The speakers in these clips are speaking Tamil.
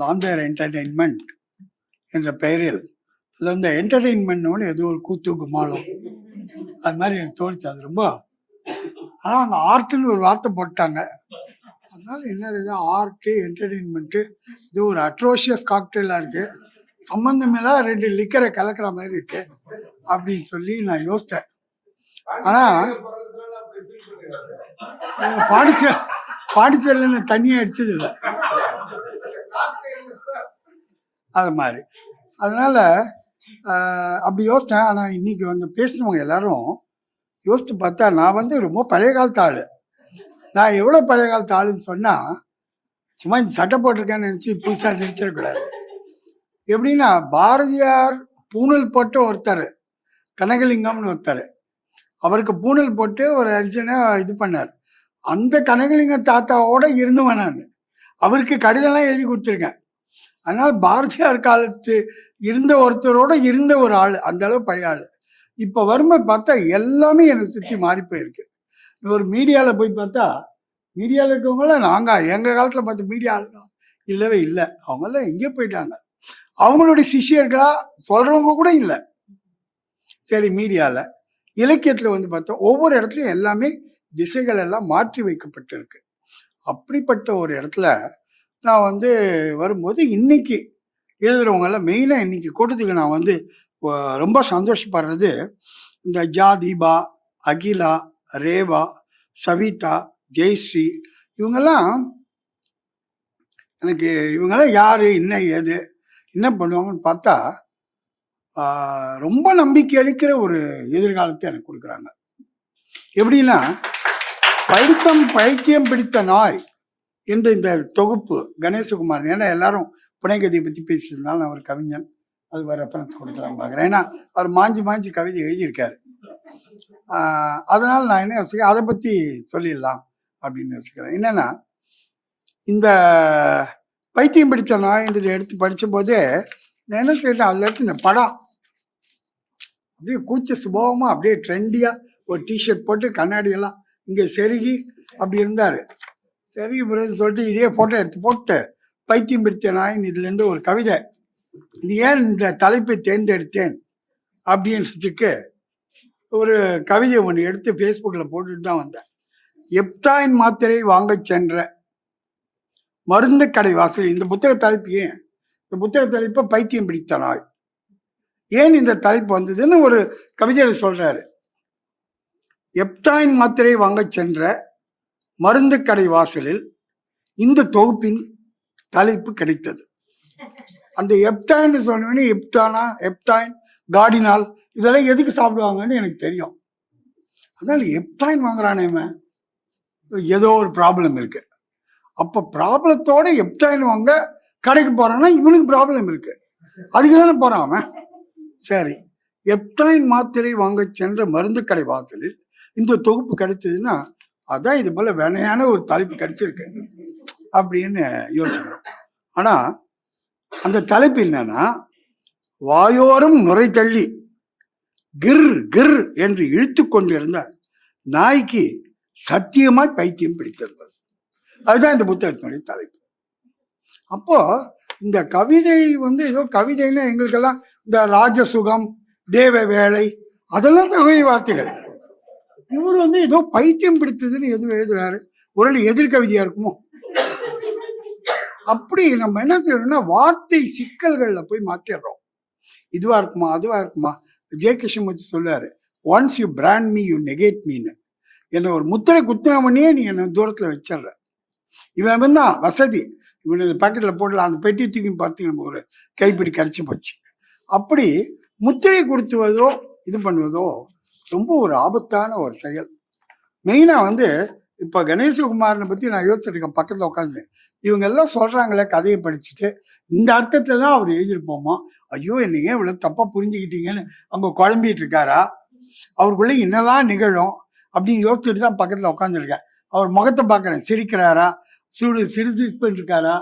லாந்தர் என்டர்டெயின்மெண்ட் என்ற பெயரில். அதில் இந்த என்டர்டெயின்மெண்ட்னு ஏதோ ஒரு கூத்து குமாலம் அது மாதிரி எனக்கு தோணுச்சு. அது ரொம்ப ஆனால் அந்த ஆர்ட்டுன்னு ஒரு வார்த்தை போட்டாங்க. அதனால என்ன இது ஆர்ட்டு என்டர்டெயின்மெண்ட்டு இது ஒரு அட்ரோஷியஸ் காக்டெயிலாக சம்மந்தமே தான் ரெண்டு லிக்கரை கலக்கிற மாதிரி இருக்கு அப்படின்னு சொல்லி நான் யோசித்தேன் ஆனால் பாண்டிச்சேரி பாண்டிச்சேரியில் நான் தண்ணியை அடிச்சது இல்லை அது மாதிரி. அதனால் அப்படி யோசித்தேன் ஆனால் இன்றைக்கி வந்து பேசினவங்க எல்லாரும் யோசித்து பார்த்தா நான் வந்து ரொம்ப பழைய காலத்து ஆள். நான் எவ்வளோ பழைய காலத்து ஆளுன்னு சொன்னால் சும்மா இந்த சட்டை போட்டிருக்கேன்னு நினச்சி புதுசாக நினச்சிடக்கூடாது எப்படின்னா பாரதியார் பூணல் போட்ட ஒருத்தர் கனகலிங்கம்னு ஒருத்தர். அவருக்கு பூணல் போட்டு ஒரு அர்ஜுனை இது பண்ணார். அந்த கனகலிங்க தாத்தாவோட இருந்தவன் நான். அவருக்கு கடிதம்லாம் எழுதி கொடுத்துருக்கேன். அதனால் பாரதியார் காலத்து இருந்த ஒருத்தரோட இருந்த ஒரு ஆள் அந்த அளவு பழைய ஆள். இப்போ வரும்போது பார்த்தா எல்லாமே எனக்கு சுற்றி மாறி போயிருக்கு. ஒரு மீடியாவில் போய் பார்த்தா மீடியாவில் இருக்கவங்களாம் நாங்கள் எங்கள் காலத்தில் பார்த்து மீடியா ஆளுங்க இல்லவே இல்லை. அவங்கெல்லாம் எங்கேயோ போயிட்டாங்க. அவங்களுடைய சிஷியர்களா சொல்கிறவங்க கூட இல்லை. சரி மீடியாவில் இலக்கியத்தில் வந்து பார்த்தா ஒவ்வொரு இடத்துலையும் எல்லாமே திசைகள் எல்லாம் மாற்றி வைக்கப்பட்டிருக்கு. அப்படிப்பட்ட ஒரு இடத்துல நான் வந்து வரும்போது இன்னைக்கு எழுதுறவங்க மெயினாக இன்னைக்கு கூட்டத்துக்கு நான் வந்து ரொம்ப சந்தோஷப்படுறது இந்த ஜாதீபா அகிலா ரேவா சவிதா ஜெயஸ்ரீ இவங்கெல்லாம் எனக்கு இவங்கெல்லாம் யார் என்ன ஏது என்ன பண்ணுவாங்கன்னு பார்த்தா ரொம்ப நம்பிக்கை அளிக்கிற ஒரு எதிர்காலத்தை எனக்கு கொடுக்குறாங்க. எப்படின்னா பைத்தம் பைத்தியம் பிடித்த நாய். இன்று இந்த தொகுப்பு கணேசகுமார் ஏன்னா எல்லாரும் புனைகதையை பற்றி பேசியிருந்தாலும் அவர் கவிஞன். அது வேறு ரெஃபரன்ஸ் கொடுக்கலாம் பார்க்குறேன். ஏன்னா அவர் மாஞ்சி மாஞ்சி கவிதை எழுதியிருக்காரு. அதனால் நான் என்ன யோசிக்கிறேன் அதை பற்றி சொல்லிடலாம் அப்படின்னு யோசிக்கிறேன். என்னென்னா இந்த பைத்தியம் பிடித்த நாய் எடுத்து படித்தபோது நான் என்ன கேட்டேன் அதில் இருக்கு இந்த படம் அப்படியே கூச்ச சுபாவமாக அப்படியே ட்ரெண்டியாக ஒரு டிஷர்ட் போட்டு கண்ணாடியெல்லாம் இங்கே செருகி அப்படி இருந்தார். செருகி பிறகு சொல்லிட்டு இதே ஃபோட்டோ எடுத்து போட்டு பைத்தியம் பிடித்த நாயின் இதுலேருந்து ஒரு கவிதை. இது ஏன் இந்த தலைப்பை தேர்ந்தெடுத்தேன்? அப்படின்றதுக்கு ஒரு கவிதை ஒன்று எடுத்து ஃபேஸ்புக்கில் போட்டுட்டு தான் வந்தேன். எப்டாயின் மாத்திரை வாங்கச் சென்ற மருந்து கடை வாசல் இந்த புத்தக தலைப்பு ஏன்? இந்த புத்தக தலைப்பை பைத்தியம் பிடித்த நாய். ஏன் இந்த தலைப்பு வந்ததுன்னு ஒரு கவிதையில சொல்றாரு. எப்டாயின் மாத்திரை வாங்கச் சென்ற மருந்து கடை வாசலில் இந்த தொகுப்பின் தலைப்பு கிடைத்தது. அந்த எப்டாயின் சொன்னோடனே எப்டானா எப்டாயின் கார்டினால் இதெல்லாம் எதுக்கு சாப்பிடுவாங்கன்னு எனக்கு தெரியும். அதனால எப்டாயின் வாங்குறானே ஏதோ ஒரு ப்ராப்ளம் இருக்கு. அப்போ ப்ராப்ளத்தோட எப்டாயின் வாங்க கடைக்கு போறான்னா இவனுக்கு ப்ராப்ளம் இருக்கு. அதுக்கு தானே போறான் அவன். சரி. எப்டாயின் மாத்திரை வாங்க சென்ற மருந்து கடை வாசலில் இந்த தொகுப்பு கிடைச்சதுன்னா அதான் இது போல வினையான ஒரு தலைப்பு கிடைச்சிருக்கு அப்படின்னு யோசிக்கிறோம். ஆனா அந்த தலைப்பு என்னன்னா வாயோரம் நுரை தள்ளி கிர் கிர் என்று இழுத்து கொண்டிருந்த நாய்க்கு சத்தியமாய் பைத்தியம் பிடித்திருந்தது. அதுதான் இந்த புத்தகத்தினுடைய தலைப்பு. அப்போ இந்த கவிதை வந்து ஏதோ கவிதைன்னா எங்களுக்கெல்லாம் இந்த ராஜசுகம் தேவ வேலை அதெல்லாம் தகவல் வார்த்தைகள். இவர் வந்து ஏதோ பைத்தியம் பிடித்ததுன்னு எதுவும் எழுதுறாரு? ஒரு எதிர்கவிதையா இருக்குமோ? அப்படி நம்ம என்ன செய்யறோம்னா வார்த்தை சிக்கல்களில் போய் மாற்றிடுறோம் இதுவா இருக்குமா அதுவா இருக்குமா? ஜெய கிருஷ்ணன் வச்சு சொல்லுவாரு once you brand me you negate மீன்னு என்னை ஒரு முத்திரை குத்தினவனே நீ என்னை தூரத்தில் வச்சிடுற. இவன் தான் வசதி. இவன் இந்த பாக்கெட்டில் போடலாம் அந்த பெட்டி தூக்கி பார்த்து நம்ம ஒரு கைப்பிடி கிடச்சி போச்சு. அப்படி முத்திரை கொடுத்துவதோ இது பண்ணுவதோ ரொம்ப ஒரு ஆபத்தான ஒரு செயல். மெயினாக வந்து இப்போ கணேசகுமாரனை பற்றி நான் யோசிச்சுட்டு பக்கத்தில் உட்காந்து இவங்க எல்லாம் சொல்கிறாங்களே கதையை படிச்சுட்டு. இந்த அர்த்தத்தில் தான் அவர் எழுதியிருப்போமோ? ஐயோ என்னை ஏன் இவ்வளோ தப்பாக புரிஞ்சுக்கிட்டீங்கன்னு அவங்க குழம்பிட்டு இருக்காரா? அவருக்குள்ளே என்னதான் நிகழும் அப்படின்னு யோசிச்சுட்டு தான் பக்கத்தில் உட்காந்துருக்கேன் அவர் முகத்தை பார்க்குறேன் சிரிக்கிறாரா? சிறு சிரிப்பு இருக்காரா?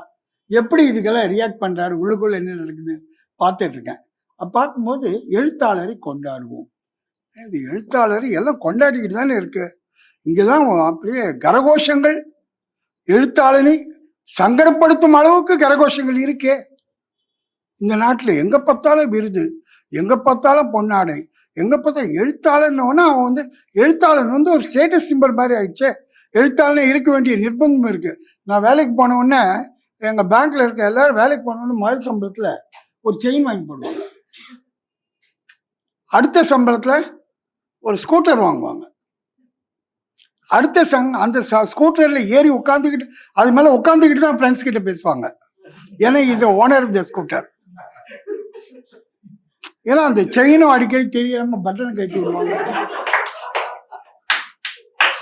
எப்படி இதுக்கெல்லாம் ரியாக்ட் பண்ணுறாரு உள்ளுக்குள்ளே என்ன நடக்குது பார்த்துட்ருக்கேன் பார்க்கும்போது எழுத்தாளரை கொண்டாடுவோம். இது எழுத்தாளர் எல்லாம் கொண்டாடிக்கிட்டு தானே இருக்கு. இங்கே தான் அப்படியே கரகோஷங்கள் எழுத்தாளனை சங்கடப்படுத்தும் அளவுக்கு கரகோஷங்கள் இருக்கே. இந்த நாட்டில் எங்க பார்த்தாலும் விருது எங்க பார்த்தாலும் பொன்னாடை எங்க பார்த்தாலும் எழுத்தாளர்னவனா அவன் வந்து எழுத்தாளன் வந்து ஒரு ஸ்டேட்டஸ் சிம்பிள் மாதிரி ஆயிடுச்சே. எழுத்தாளனே இருக்க வேண்டிய நிர்பந்தம் இருக்கு. நான் வேலைக்கு போனவுடனே எங்கள் எங்க பேங்க்ல இருக்க எல்லாரும் வேலைக்கு போன உடனே சம்பளத்தில் சம்பளத்துல ஒரு செயின் வாங்கி போடுவாங்க. அடுத்த சம்பளத்துல ஒரு ஸ்கூட்டர் வாங்குவாங்க. அடுத்த சங் அந்த ஸ்கூட்டர்ல ஏறி உட்காந்துக்கிட்டு அது மேல உட்காந்துக்கிட்டு தான் ஃப்ரெண்ட்ஸ் கிட்ட பேசுவாங்க. ஏன்னா இது ஓனர் ஆஃப் த ஸ்கூட்டர் ஏன்னா அந்த செயினும் அடிக்கடி தெரியாம பட்டன் கட்டி விடுவாங்க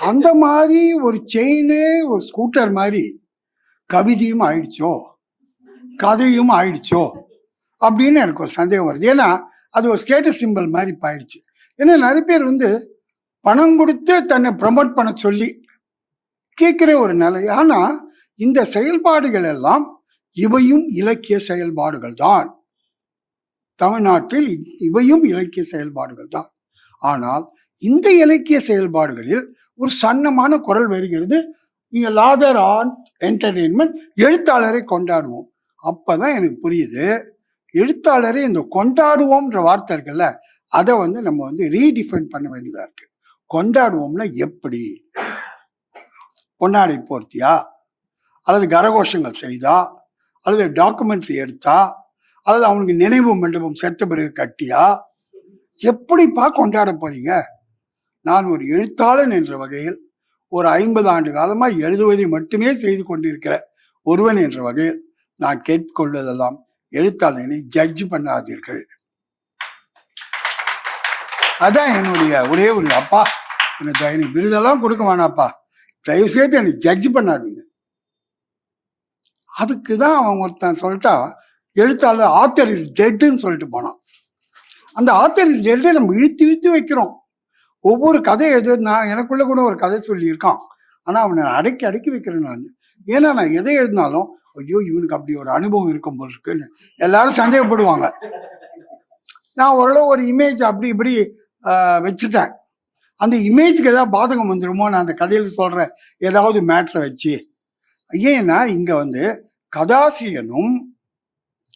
அந்த மாதிரி ஒரு செயினு ஒரு ஸ்கூட்டர் மாதிரி கவிதையும் ஆயிடுச்சோ? கதையும் ஆயிடுச்சோ? அப்படின்னு எனக்கு ஒரு சந்தேகம் வருது. ஏன்னா அது ஒரு ஸ்டேட்டஸ் சிம்பிள் மாதிரி பாயிடுச்சு ஏன்னா நிறைய பேர் வந்து பணம் கொடுத்து தன்னை ப்ரமோட் பண்ண சொல்லி கேட்குற ஒரு நிலை. ஆனால் இந்த செயல்பாடுகள் எல்லாம் இவையும் இலக்கிய செயல்பாடுகள் தான். தமிழ்நாட்டில் இவையும் இலக்கிய செயல்பாடுகள் தான். ஆனால் இந்த இலக்கிய செயல்பாடுகளில் ஒரு சன்னமான குரல் வருகிறது. நீங்கள் லாதர் ஆன் என்டர்டெயின்மெண்ட் எழுத்தாளரை கொண்டாடுவோம். அப்போ தான் எனக்கு புரியுது. எழுத்தாளரை இந்த கொண்டாடுவோம்ன்ற வார்த்தை இருக்குல்ல அதை வந்து நம்ம வந்து ரீடிஃபைன் பண்ண வேண்டியதாக இருக்கு. கொண்டாடுவோம்னா எப்படி? பொன்னாடை போர்த்தியா? அல்லது கரகோஷங்கள் செய்தா? அல்லது டாக்குமெண்ட்ரி எடுத்தா? அல்லது அவனுக்கு நினைவு மண்டபம் செத்த பிறகு கட்டியா? எப்படிப்பா கொண்டாட போறீங்க? நான் ஒரு எழுத்தாளன் என்ற வகையில் ஒரு ஐம்பது ஆண்டு காலமாக எழுதுவதை மட்டுமே செய்து கொண்டிருக்கிற ஒருவன் என்ற வகையில் நான் கேட்டுக்கொள்வதெல்லாம் எழுத்தாளனை ஜட்ஜ் பண்ணாதீர்கள். அதான் என்னுடைய ஒரே ஒரு அப்பா. எனக்கு எனக்கு விருதெல்லாம் கொடுக்க வேணாப்பா. தயவு செய்து எனக்கு ஜட்ஜ் பண்ணாதீங்க. அதுக்கு தான் அவன் ஒருத்தன் சொல்லிட்டா எழுத்தாளர் ஆத்தர் இஸ் டெட்டுன்னு சொல்லிட்டு போனான். அந்த ஆத்தர் இஸ் டெட்டை நம்ம இழுத்து இழுத்து வைக்கிறோம். ஒவ்வொரு கதை எது நான் எனக்குள்ள கூட ஒரு கதை சொல்லியிருக்கான். ஆனால் அவனை அடக்கி அடக்கி வைக்கிறேன் நான். ஏன்னா நான் எதை எழுதினாலும் ஐயோ இவனுக்கு அப்படி ஒரு அனுபவம் இருக்கும் போல் இருக்குன்னு எல்லாரும் சந்தேகப்படுவாங்க. நான் ஓரளவு ஒரு இமேஜ் அப்படி இப்படி வச்சுட்டேன். அந்த இமேஜுக்கு ஏதாவது பாதகம் வந்துடுமோ நான் அந்த கதையில் சொல்கிற ஏதாவது மேட்ரை வச்சு. ஏன்னா இங்கே வந்து கதாசிரியனும்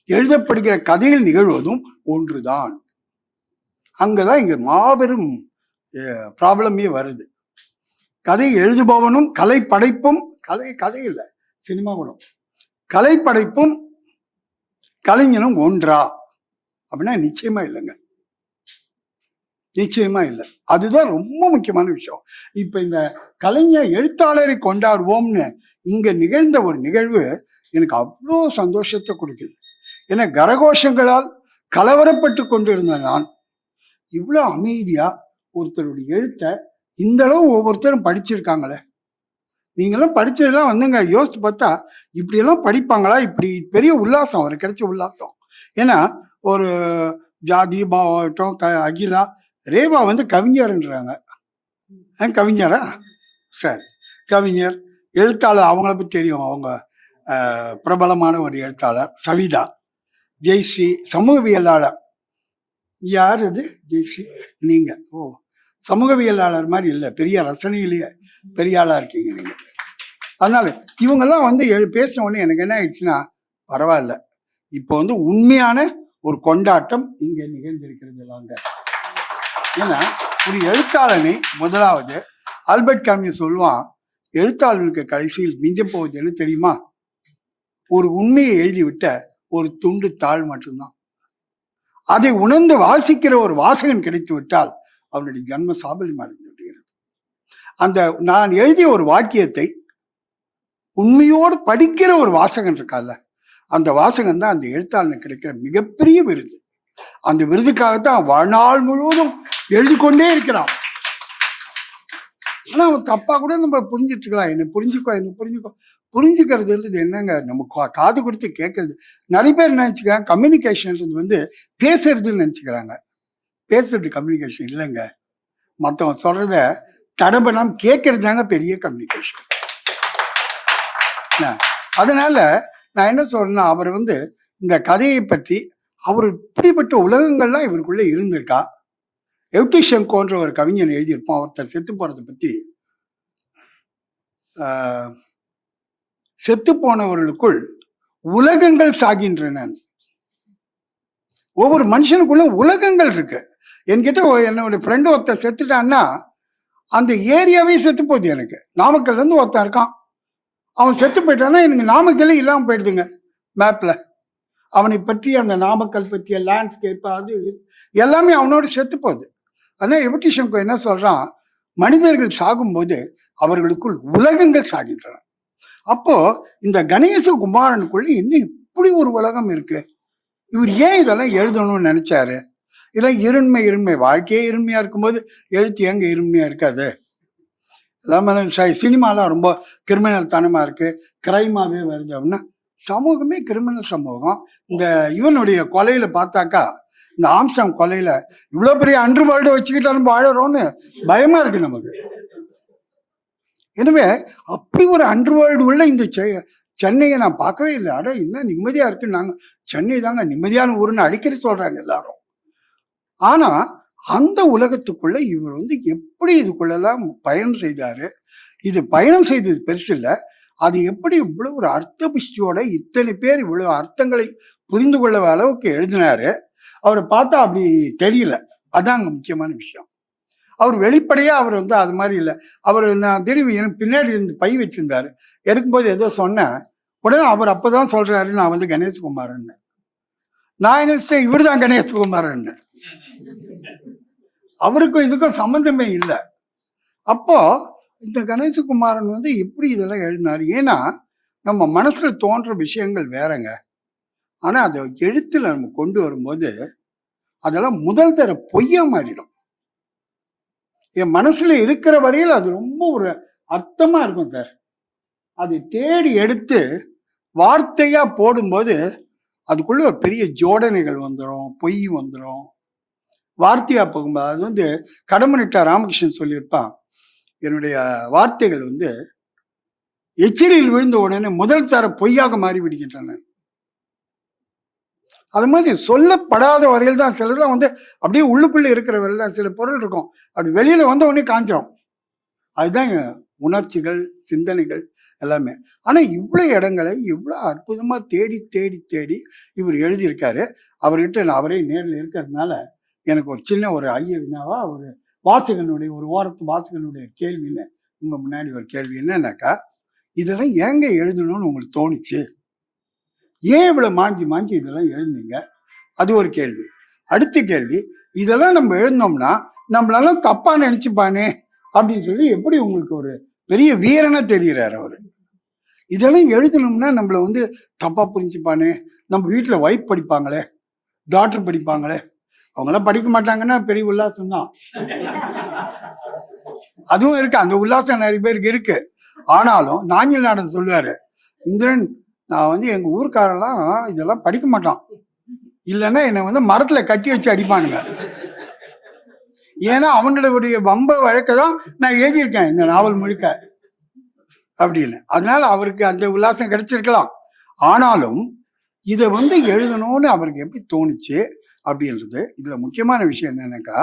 எழுதப்படுகிற கதையில் நிகழ்வதும் ஒன்றுதான். அங்கதான் இங்கே மாபெரும் ப்ராப்ளமே வருது. கதை எழுதுபவனும் கலை படைப்பும் கலை கதை இல்லை சினிமா கூட கலை படைப்பும் கலைஞனும் ஒன்றா. அப்படின்னா நிச்சயமா இல்லைங்க. நிச்சயமா இல்லை. அதுதான் ரொம்ப முக்கியமான விஷயம். இப்ப இந்த கலைஞர் எழுத்தாளரை கொண்டாடுவோம்னு இங்க நிகழ்ந்த ஒரு நிகழ்வு எனக்கு அவ்வளோ சந்தோஷத்தை கொடுக்குது. ஏன்னா கரகோஷங்களால் கலவரப்பட்டு கொண்டிருந்த நான் இவ்வளோ அமைதியா ஒருத்தருடைய எழுத்தை இந்த அளவு ஒவ்வொருத்தரும் படிச்சிருக்காங்களே. நீங்களும் படிச்சதெல்லாம் வந்துங்க யோசித்து பார்த்தா இப்படியெல்லாம் படிப்பாங்களா? இப்படி பெரிய உல்லாசம் அவருக்கு கிடைச்ச உல்லாசம். ஏன்னா ஒரு ஜாதி பாவட்டம் க அகிலா ரேவா வந்து கவிஞர்ன்றாங்க. கவிஞரா? சரி. கவிஞர் எழுத்தாளர் அவங்கள பற்றி தெரியும். அவங்க பிரபலமான ஒரு எழுத்தாளர் சவிதா. ஜெய்ஸ்ரீ சமூகவியலாளர். யார் இது ஜெய்ஸ்ரீ நீங்க. ஓ சமூகவியலாளர் மாதிரி இல்லை. பெரிய ரசனையிலேயே பெரிய ஆளா இருக்கீங்க நீங்க. அதனால இவங்கெல்லாம் வந்து எழு- பேசின உடனே எனக்கு என்ன ஆயிடுச்சுன்னா பரவாயில்ல. இப்போ வந்து உண்மையான ஒரு கொண்டாட்டம் இங்கே நிகழ்ந்திருக்கிறது எல்லாங்க ஏன்னா ஒரு எழுத்தாளனை முதலாவது ஆல்பர்ட் காமிய சொல்லுவான் எழுத்தாளனுக்கு கடைசியில் மிஞ்ச போவது என்ன தெரியுமா? ஒரு உண்மையை எழுதிவிட்ட ஒரு துண்டு தாள் மட்டும்தான். அதை உணர்ந்து வாசிக்கிற ஒரு வாசகன் கிடைத்து விட்டால் அவனுடைய ஜன்ம சாபல்யம் அடைந்து விடுகிறது. அந்த நான் எழுதிய ஒரு வாக்கியத்தை உண்மையோடு படிக்கிற ஒரு வாசகன் இருக்கால அந்த வாசகன் தான் அந்த எழுத்தாளனுக்கு கிடைக்கிற மிகப்பெரிய விருது. அந்த விருதுக்காகத்தான் வாழ்நாள் முழுவதும் எழுதி கொண்டே இருக்கிறான். ஆனால் அவன் தப்பாக கூட நம்ம புரிஞ்சிட்டு இருக்கலாம் என்ன புரிஞ்சுக்கோ என்ன புரிஞ்சுக்கோ. புரிஞ்சுக்கிறது என்னங்க? நம்ம கா- காது கொடுத்து கேட்கறது. நிறைய பேர் நினச்சிக்கிறாங்க? கம்யூனிகேஷன் வந்து பேசுறதுன்னு நினச்சிக்கிறாங்க. பேசுறது கம்யூனிகேஷன் இல்லைங்க. மற்றவன் சொல்கிறத தடபடாம கேட்கறது தாங்க பெரிய கம்யூனிகேஷன் அதனால நான் என்ன சொல்றேன்னா அவர் வந்து இந்த கதையை பற்றி அவர் இப்படிப்பட்ட உலகங்கள்லாம் இவருக்குள்ள இருந்திருக்கா? எவ்டிஷங்கோன்ற ஒரு கவிஞன் எழுதியிருப்பான். ஒருத்தர் செத்து போகிறத பற்றி செத்து போனவர்களுக்குள் உலகங்கள் சாகின்றன. ஒவ்வொரு மனுஷனுக்குள்ள உலகங்கள் இருக்கு. என்கிட்ட ஒ- என்னோட ஃப்ரெண்டு ஒருத்தர் செத்துட்டான்னா அந்த ஏரியாவே செத்து போகுது எனக்கு. நாமக்கல்லேருந்து ஒருத்தன் இருக்கான். அவன் செத்து போயிட்டான்னா எனக்கு நாமக்கல்லே இல்லாமல் போயிடுதுங்க மேப்பில் அவனை பற்றி அந்த நாமக்கல் பற்றிய லேண்ட்ஸ்கேப் அது எல்லாமே அவனோட செத்து போகுது அதான் எவட்டிஷன் என்ன சொல்கிறான் மனிதர்கள் சாகும்போது அவர்களுக்குள் உலகங்கள் சாகின்றன. அப்போ இந்த கணேச குமாரனுக்குள்ள இன்னும் இப்படி ஒரு உலகம் இருக்கு? இவர் ஏன் இதெல்லாம் எழுதணும்னு நினைச்சாரு? இதெல்லாம் இருண்மை இருண்மை. வாழ்க்கையே இருண்மையா இருக்கும்போது எழுத்து எங்க இருண்மையா இருக்காது? எல்லாமே சினிமாலாம் ரொம்ப கிரிமினல் தனமா இருக்கு. கிரைமாவே வருது அப்படின்னா சமூகமே கிரிமினல் சமூகம். இந்த இவனுடைய கொலையில பார்த்தாக்கா இந்த ஆம்ஸ்டாங் கொலையில இவ்வளவு பெரிய அன்று வேர்ல்டு வச்சுக்கிட்டு நம்ம வாழறோம்னு பயமா இருக்கு நமக்கு. எனவே அப்படி ஒரு அன்று வேர்ல்டு உள்ள இந்த சென்னையை நான் பார்க்கவே இல்லை. அட என்ன நிம்மதியா இருக்கு நாங்க சென்னை தாங்க நிம்மதியான ஊருன்னு அடிக்கடி சொல்றாங்க எல்லாரும். ஆனா அந்த உலகத்துக்குள்ள இவர் வந்து எப்படி இதுக்குள்ளெல்லாம் பயணம் செய்தாரு? இது பயணம் செய்தது பெருசு இல்ல. அது எப்படி இவ்வளவு ஒரு அர்த்த புஷ்டியோட இத்தனை பேர் இவ்வளவு அர்த்தங்களை புரிந்து கொள்ள அளவுக்கு எழுதினாரு? அவரை பார்த்தா அப்படி தெரியல. அதான் அங்க முக்கியமான விஷயம். அவர் வெளிப்படையா அவர் வந்து அது மாதிரி இல்லை. அவர் நான் திரும்பி எனக்கு பின்னாடி இருந்து பை வச்சிருந்தாரு. எடுக்கும்போது ஏதோ சொன்னேன் உடனே அவர் அப்பதான் சொல்றாரு நான் வந்து கணேஷ்குமாரன்னு நான் என்ன இவர் தான் கணேஷ்குமாரன்னு அவருக்கும் இதுக்கும் சம்மந்தமே இல்லை. அப்போ இந்த கணேசகுமாரன் வந்து எப்படி இதெல்லாம் எழுதினார்? ஏன்னா நம்ம மனசில் தோன்ற விஷயங்கள் வேறங்க. ஆனால் அதை எழுத்தில் நம்ம கொண்டு வரும்போது அதெல்லாம் முதல் தர பொய்யா மாறிடும். என் மனசில் இருக்கிற வரையில் அது ரொம்ப ஒரு அர்த்தமாக இருக்கும் சார். அதை தேடி எடுத்து வார்த்தையாக போடும்போது அதுக்குள்ளே ஒரு பெரிய ஜோடனைகள் வந்துடும் பொய் வந்துடும் வார்த்தையாக போகும்போது அது வந்து கடமனிட்டா ராமகிருஷ்ணன் சொல்லியிருப்பான். என்னுடைய வார்த்தைகள் வந்து எச்சரியில் விழுந்த உடனே முதல் தர பொய்யாக மாறிவிடுகின்றன. அது மாதிரி சொல்லப்படாத வரையில் தான் சிலதெல்லாம் வந்து அப்படியே உள்ளுக்குள்ள இருக்கிற வரையில் தான் சில பொருள் இருக்கும். அப்படி வெளியில வந்த உடனே காஞ்சிரும். அதுதான் உணர்ச்சிகள் சிந்தனைகள் எல்லாமே. ஆனா இவ்வளவு இடங்களை இவ்வளவு அற்புதமா தேடி தேடி தேடி இவர் எழுதியிருக்காரு. அவர்கிட்ட நான் அவரே நேரில் இருக்கிறதுனால எனக்கு ஒரு சின்ன ஒரு ஐய வினாவா ஒரு வாசகனுடைய ஒரு ஓரத்து வாசகனுடைய கேள்வின்னு உங்க முன்னாடி ஒரு கேள்வி என்னன்னாக்கா இதெல்லாம் ஏங்க எழுதணும்னு உங்களுக்கு தோணுச்சு? ஏன் இவ்வளவு மாஞ்சி மாஞ்சி இதெல்லாம் எழுதுனீங்க? அது ஒரு கேள்வி. அடுத்த கேள்வி இதெல்லாம் நம்ம எழுதினோம்னா நம்மளால தப்பா நினைச்சுப்பானே? அப்படின்னு சொல்லி எப்படி உங்களுக்கு ஒரு பெரிய வீரனா தெரிகிறார் அவரு. இதெல்லாம் எழுதணும்னா நம்மள வந்து தப்பா புரிஞ்சுப்பானே? நம்ம வீட்டில் ஒய்ஃப் படிப்பாங்களே? டாக்டர் படிப்பாங்களே? அவங்களாம் படிக்க மாட்டாங்கன்னா பெரிய உல்லாசம் தான் அதுவும் இருக்கு. அந்த உல்லாசம் நிறைய பேருக்கு இருக்கு. ஆனாலும் நாஞ்சில் நாடன் சொல்லுவாரு இந்திரன் நான் வந்து எங்க ஊர்க்காரெல்லாம் இதெல்லாம் படிக்க மாட்டான். இல்லைன்னா என்னை வந்து மரத்துல கட்டி வச்சு அடிப்பானுங்க. ஏன்னா அவங்களுடைய வம்ப வழக்க தான் நான் எழுதியிருக்கேன் இந்த நாவல் முழுக்க. அப்படின்னு. அதனால அவருக்கு அந்த உல்லாசம் கிடைச்சிருக்கலாம். ஆனாலும் இதை வந்து எழுதணும்னு அவருக்கு எப்படி தோணுச்சு? அப்படின்றது. இதுல முக்கியமான விஷயம் என்னன்னாக்கா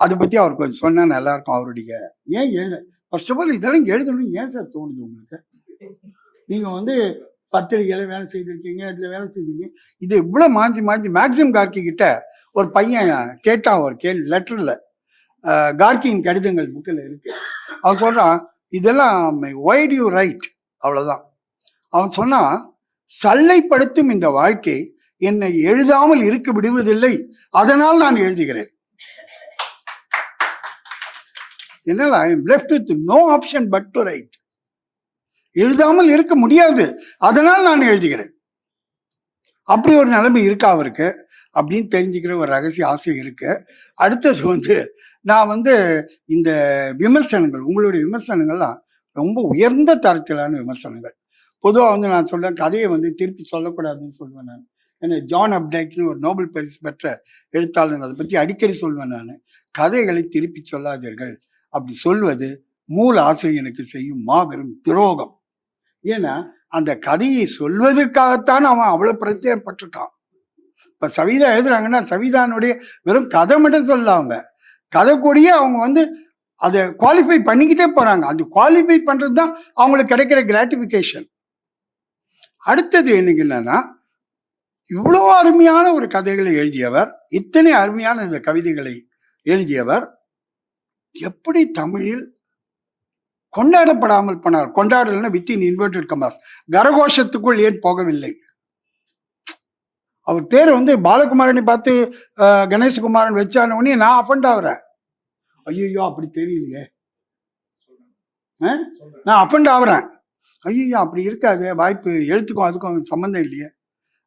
அதை பத்தி அவர் கொஞ்சம் சொன்னா நல்லா இருக்கும் அவருடைய. ஏன் எழுத ஃபர்ஸ்ட் ஆஃப் ஆல் இதெல்லாம் எழுதணும் ஏன் சார் தோணுது உங்களுக்கு? நீங்க வந்து பத்திரிகையில வேலை செய்திருக்கீங்க இதுல வேலை செய்திருக்கீங்க. இது இவ்வளவு மாஞ்சி மாஞ்சி மேக்சிமம் கார்கி கிட்ட ஒரு பையன் கேட்டான் ஒரு கேள்வி லெட்டர்ல கார்கியின் கடிதங்கள் புக்கில் இருக்கு. அவன் சொல்றான் இதெல்லாம் ஒய் டு யூ ரைட் அவ்வளவுதான். அவன் சொன்னான் சல்லைப்படுத்தும் இந்த வாழ்க்கை என்னை எழுதாமல் இருக்க விடுவதில்லை. அதனால் நான் எழுதுகிறேன். என்னால் I am left with no option but to write எழுதாமல் இருக்க முடியாது. அதனால் நான் எழுதுகிறேன். அப்படி ஒரு நிலைமை இருக்கா அவருக்கு? அப்படின்னு தெரிஞ்சுக்கிற ஒரு ரகசிய ஆசை இருக்கு. அடுத்தது வந்து நான் வந்து இந்த விமர்சனங்கள் உங்களுடைய விமர்சனங்கள்லாம் ரொம்ப உயர்ந்த தரத்திலான விமர்சனங்கள். பொதுவாக வந்து நான் சொல்றேன் கதையை வந்து திருப்பி சொல்லக்கூடாதுன்னு சொல்லுவேன் நான். ஜான் அப்டேக்னு ஒரு நோபல் பரிசு பெற்ற எழுத்தாளர் அதை பற்றி அடிக்கடி சொல்வேன் நான். கதைகளை திருப்பி சொல்லாதீர்கள். அப்படி சொல்வது மூல ஆசிரியனுக்கு செய்யும் மாபெரும் துரோகம். ஏன்னா அந்த கதையை சொல்வதற்காகத்தான் அவன் அவ்வளோ பிரத்யேகப்பட்டிருக்கான். இப்போ சவிதா எழுதுறாங்கன்னா சவிதானுடைய வெறும் கதை மட்டும் சொல்ல அவங்க கதை கூடயே அவங்க வந்து அதை குவாலிஃபை பண்ணிக்கிட்டே போகிறாங்க அந்த குவாலிஃபை பண்ணுறது தான் அவங்களுக்கு கிடைக்கிற கிராட்டிஃபிகேஷன் அடுத்தது எனக்கு என்னன்னா இவ்வளோ அருமையான ஒரு கதைகளை எழுதியவர் இத்தனை அருமையான இந்த கவிதைகளை எழுதியவர் எப்படி தமிழில் கொண்டாடப்படாமல் போனார்? கொண்டாடலன்னா வித்தின் இன்வெர்டட் கமாஸ். கரகோஷத்துக்குள் ஏன் போகவில்லை? அவர் பேரை வந்து பாலகுமாரனை பார்த்து கணேசகுமாரன் வச்சான உடனே நான் அஃபண்ட் ஆகுறேன். ஐயோ அப்படி தெரியலையே. ஆ? நான் அஃபண்ட் ஆகுறேன். ஐயோ அப்படி இருக்காது வாய்ப்பு எழுத்துக்கும் அதுக்கும் சம்மந்தம் இல்லையே.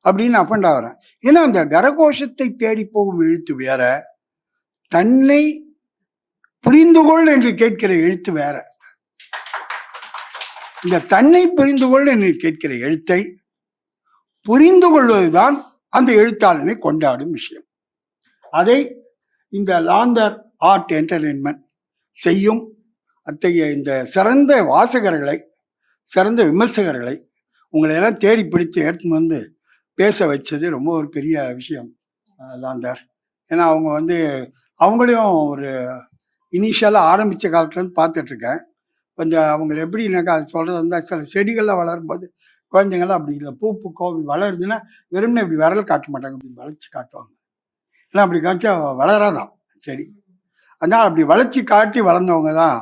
அப்படின்னு அஃபண்ட் ஆகுறேன். ஏன்னா அந்த கரகோஷத்தை தேடி போகும் எழுத்து வேற தன்னை புரிந்துகொள் என்று கேட்கிற எழுத்து வேற. இந்த தன்னை புரிந்துகொள் என்று கேட்கிற எழுத்தை புரிந்து கொள்வதுதான் அந்த எழுத்தாளனை கொண்டாடும் விஷயம். அதை இந்த லாந்தர் ஆர்ட் என்டர்டெயின்மெண்ட் செய்யும் அத்தகைய இந்த சிறந்த வாசகர்களை சிறந்த விமர்சகர்களை உங்களை எல்லாம் தேடி பிடித்து எடுத்துன்னு வந்து பேச வச்சது ரொம்ப ஒரு பெரிய விஷயம் லாந்தார் லாந்தர். ஏன்னா அவங்க வந்து அவங்களையும் ஒரு இனிஷியலாக ஆரம்பித்த காலத்துலேருந்து பார்த்துட்ருக்கேன். கொஞ்சம் அவங்க எப்படின்னாக்கா அது சொல்கிறது வந்து சில செடிகள்லாம் வளரும்போது குழந்தைங்கள்லாம் அப்படி இல்லை. பூ பூக்கும் வளருதுன்னா வெறும்னே இப்படி விரல் காட்ட மாட்டாங்க இப்படி வளைச்சி காட்டுவாங்க. ஏன்னா அப்படி காமிச்சா வளராதான் செடி. அதனால் அப்படி வளைச்சி காட்டி வளர்ந்தவங்க தான்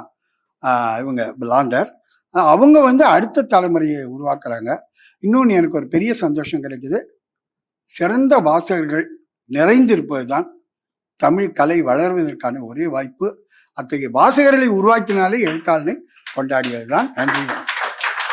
இவங்க லாந்தர். அவங்க வந்து அடுத்த தலைமுறையை உருவாக்குறாங்க. இன்னொன்று எனக்கு ஒரு பெரிய சந்தோஷம் கிடைக்குது. சிறந்த வாசகர்கள் நிறைந்திருப்பது தான் தமிழ் கலை வளர்வதற்கான ஒரே வாய்ப்பு. அத்தகைய வாசகர்களை உருவாக்கினாலே எழுத்தாளனை கொண்டாடியது தான் நன்றி